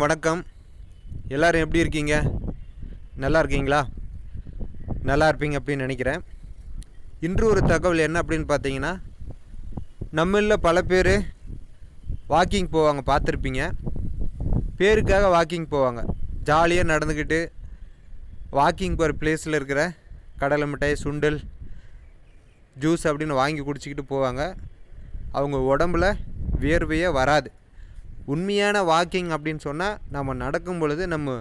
வணக்கம். எல்லாரும் எப்படி இருக்கீங்க? நல்லா இருக்கீங்களா? நல்லா இருப்பீங்க அப்படின்னு நினைக்கிறேன். இன்று ஒரு தகவல் என்ன அப்படின்னு பார்த்தீங்கன்னா நம்மளில் பல பேர் வாக்கிங் போவாங்க பார்த்துருப்பீங்க. பேருக்காக வாக்கிங் போவாங்க. ஜாலியாக நடந்துக்கிட்டு வாக்கிங் போகிற பிளேஸில் இருக்கிற கடலை மிட்டாய் சுண்டல் ஜூஸ் அப்படின்னு வாங்கி குடிச்சிக்கிட்டு போவாங்க. அவங்க உடம்புல வியர்வையே வராது. உண்மையான வாக்கிங் அப்படின்னு சொன்னால் நம்ம நடக்கும் பொழுது நம்ம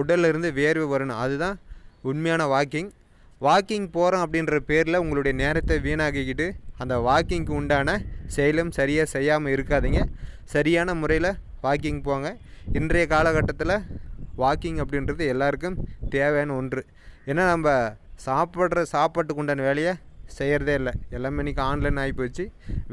உடல்ல இருந்து வேர்வை வரணும். அதுதான் உண்மையான வாக்கிங் வாக்கிங் போகிறோம் அப்படின்ற பேரில் உங்களுடைய நேரத்தை வீணாக்கிக்கிட்டு அந்த வாக்கிங்க்கு உண்டான செயலும் சரியாக செய்யாமல் இருக்காதிங்க. சரியான முறையில் வாக்கிங் போங்க. இன்றைய காலகட்டத்தில் வாக்கிங் அப்படின்றது எல்லாருக்கும் தேவையான ஒன்று. ஏன்னா நம்ம சாப்பிட்ற சாப்பாட்டுக்கு உண்டான வேலையை செய்கிறதே இல்லை. எல்லாமே இன்றைக்கி ஆன்லைன் ஆகி போச்சு.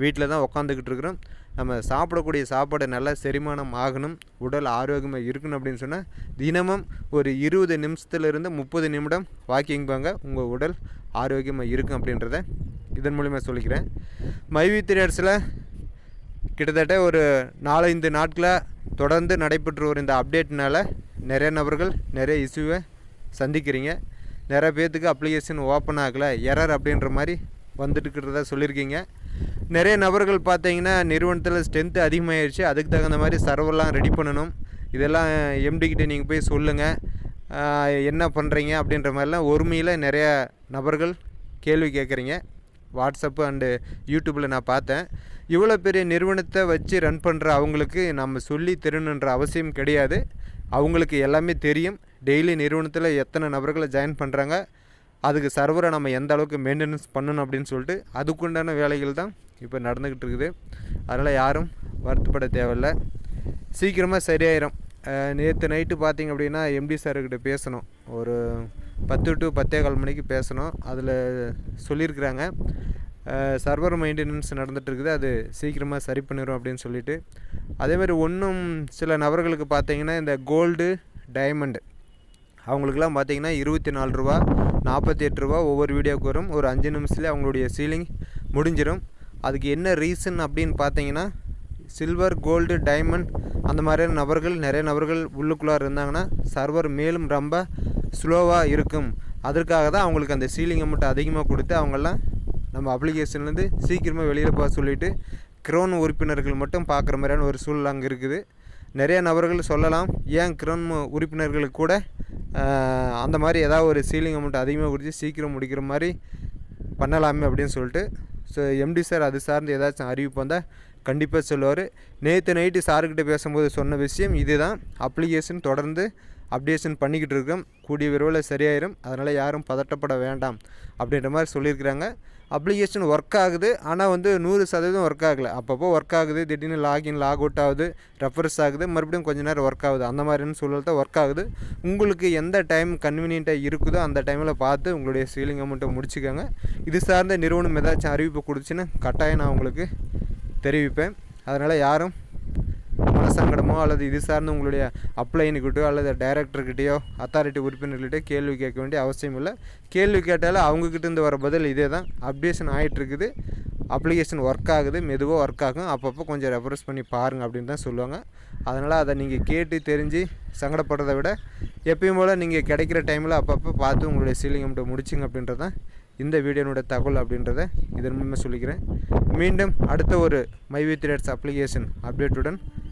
வீட்டில் தான் உக்காந்துக்கிட்டு இருக்கிறோம். நம்ம சாப்பிடக்கூடிய சாப்பாடு நல்லா செரிமானம் ஆகணும் உடல் ஆரோக்கியமாக இருக்கணும் அப்படின்னு சொன்னால் தினமும் ஒரு இருபது நிமிஷத்துலேருந்து முப்பது நிமிடம் வாக்கிங் போங்க உங்கள் உடல் ஆரோக்கியமாக இருக்கும் அப்படின்றத இதன் மூலிமா சொல்லிக்கிறேன். மைவி திரியர்ஸில் கிட்டத்தட்ட ஒரு நாலஞ்சு நாட்களாக தொடர்ந்து நடைபெற்று வரும் இந்த அப்டேட்னால் நிறைய நபர்கள் நிறைய இஷ்யூவை சந்திக்கிறீங்க. நிறைய பேர்த்துக்கு அப்ளிகேஷன் ஓப்பன் ஆகலை எரர் அப்படின்ற மாதிரி வந்துட்டுருக்கிறதா சொல்லியிருக்கீங்க. நிறைய நபர்கள் பார்த்தீங்கன்னா நிறுவனத்தில் ஸ்ட்ரென்த்து அதிகமாகிடுச்சு அதுக்கு தகுந்த மாதிரி சர்வர்லாம் ரெடி பண்ணணும். இதெல்லாம் எம்டிக்கிட்ட நீங்கள் போய் சொல்லுங்கள் என்ன பண்ணுறீங்க அப்படின்ற மாதிரிலாம் ஒருமையில் நிறைய நபர்கள் கேள்வி கேட்குறீங்க. வாட்ஸ்அப்பு அண்டு யூடியூப்பில் நான் பார்த்தேன். இவ்வளோ பெரிய நிறுவனத்தை வச்சு ரன் பண்ணுற அவங்களுக்கு நம்ம சொல்லி தரணுன்ற அவசியம் கிடையாது. அவங்களுக்கு எல்லாமே தெரியும். டெய்லி நிறுவனத்தில் எத்தனை நபர்களை ஜாயின் பண்ணுறாங்க அதுக்கு சர்வரை நம்ம எந்த அளவுக்கு மெயின்டெனன்ஸ் பண்ணணும் அப்படின்னு சொல்லிட்டு அதுக்குண்டான வேலைகள் தான் இப்போ நடந்துக்கிட்டு இருக்குது. அதனால் யாரும் வருத்தப்பட தேவையில்லை. சீக்கிரமாக சரியாயிரும். நேற்று நைட்டு பார்த்தீங்க அப்படின்னா எம்டி சாருக்கிட்ட பேசணும். ஒரு பத்து டு பத்தே கால் மணிக்கு பேசணும். அதில் சொல்லியிருக்கிறாங்க. சர்வர் மெயின்டெனன்ஸ் நடந்துட்டு இருக்குது. அது சீக்கிரமாக சரி பண்ணிடும் அப்படின்னு சொல்லிட்டு. அதேமாதிரி ஒன்றும் சில நபர்களுக்கு பார்த்தீங்கன்னா இந்த கோல்டு டைமண்டு அவங்களுக்குலாம் பார்த்தீங்கன்னா இருபத்தி நாலு ரூபா நாற்பத்தி எட்டு ரூபா ஒவ்வொரு வீடியோவுக்கு வரும். ஒரு அஞ்சு நிமிஷத்துலேயே அவங்களுடைய சீலிங் முடிஞ்சிடும் அதுக்கு என்ன ரீசன் அப்படின்னு பார்த்தீங்கன்னா சில்வர் கோல்டு டைமண்ட் அந்த மாதிரியான நபர்கள் நிறைய நபர்கள் உள்ளுக்குள்ளார இருந்தாங்கன்னா சர்வர் மேலும் ரொம்ப ஸ்லோவாக இருக்கும். அதற்காக தான் அவங்களுக்கு அந்த சீலிங்கை மட்டும் அதிகமாக கொடுத்து அவங்கெல்லாம் நம்ம அப்ளிகேஷன்லேருந்து சீக்கிரமாக வெளியில் போக சொல்லிவிட்டு க்ரோன் உறுப்பினர்கள் மட்டும் பார்க்குற மாதிரியான ஒரு சூழல் அங்கே இருக்குது. நிறைய நபர்கள் சொல்லலாம் ஏன் க்ரோன் உறுப்பினர்களுக்கு கூட அந்த மாதிரி ஏதாவது ஒரு சீலிங் அமௌண்ட் அதிகமாக கொடுத்து சீக்கிரம் முடிக்கிற மாதிரி பண்ணலாமே அப்படின்னு சொல்லிட்டு. ஸோ எம்டி சார் அது சார்ந்து ஏதாச்சும் அறிவிப்பு வந்தால் கண்டிப்பாக சொல்லுவார். நேற்று நைட்டு சார்கிட்ட பேசும்போது சொன்ன விஷயம் இதுதான். அப்ளிகேஷன் தொடர்ந்து அப்டேஷன் பண்ணிக்கிட்டு இருக்கோம் கூடிய விரைவில் சரியாயிரும். அதனால் யாரும் பதட்டப்பட வேண்டாம் அப்படின்ற மாதிரி சொல்லியிருக்கிறாங்க. அப்ளிகேஷன் ஒர்க் ஆகுது. ஆனால் வந்து நூறு சதவீதம் ஒர்க் ஆகலை. அப்பப்போ ஒர்க் ஆகுது. திடீர்னு லாகின் லாக் அவுட் ஆகுது. ரெஃபரன்ஸ் ஆகுது. மறுபடியும் கொஞ்ச நேரம் ஒர்க் ஆகுது. அந்த மாதிரின்னு சூழல் தான் ஒர்க் ஆகுது. உங்களுக்கு எந்த டைம் கன்வீனியண்ட்டாக இருக்குதோ அந்த டைமில் பார்த்து உங்களுடைய சீலிங் அமௌண்ட்டை முடிச்சுக்கோங்க. இது சார்ந்த நிறுவனம் ஏதாச்சும் அறிவிப்பு கொடுத்துச்சுன்னு கட்டாயம் நான் உங்களுக்கு தெரிவிப்பேன். அதனால் யாரும் சங்கடமோ அல்லது இது சார்ந்து உங்களுடைய அப்ளைனுக்கிட்டோ அல்லது டைரக்டர்கிட்டயோ அத்தாரிட்டி உறுப்பினர்கிட்டயோ கேள்வி கேட்க வேண்டிய அவசியம் இல்லை கேள்வி கேட்டாலும் அவங்கக்கிட்டேருந்து வர பதில் இதே தான் அப்டேஷன் ஆகிட்டுருக்குது அப்ளிகேஷன் ஒர்க் ஆகுது. மெதுவாக ஒர்க் ஆகும். அப்பப்போ கொஞ்சம் ரெஃபரன்ஸ் பண்ணி பாருங்கள் அப்படின்னு தான் சொல்லுவாங்க. அதனால் அதை நீங்கள் கேட்டு தெரிஞ்சு சங்கடப்படுறதை விட எப்பயும் போல் நீங்கள் கிடைக்கிற டைமில் அப்பப்போ பார்த்து உங்களுடைய சீலிங் மட்டும் முடிச்சுங்க அப்படின்றது தான் இந்த வீடியோனுடைய தகவல் அப்படின்றத இதன் மூலமாக சொல்லிக்கிறேன். மீண்டும் அடுத்த ஒரு மைவி த்ரேட்ஸ் அப்ளிகேஷன் அப்டேட்டுடன்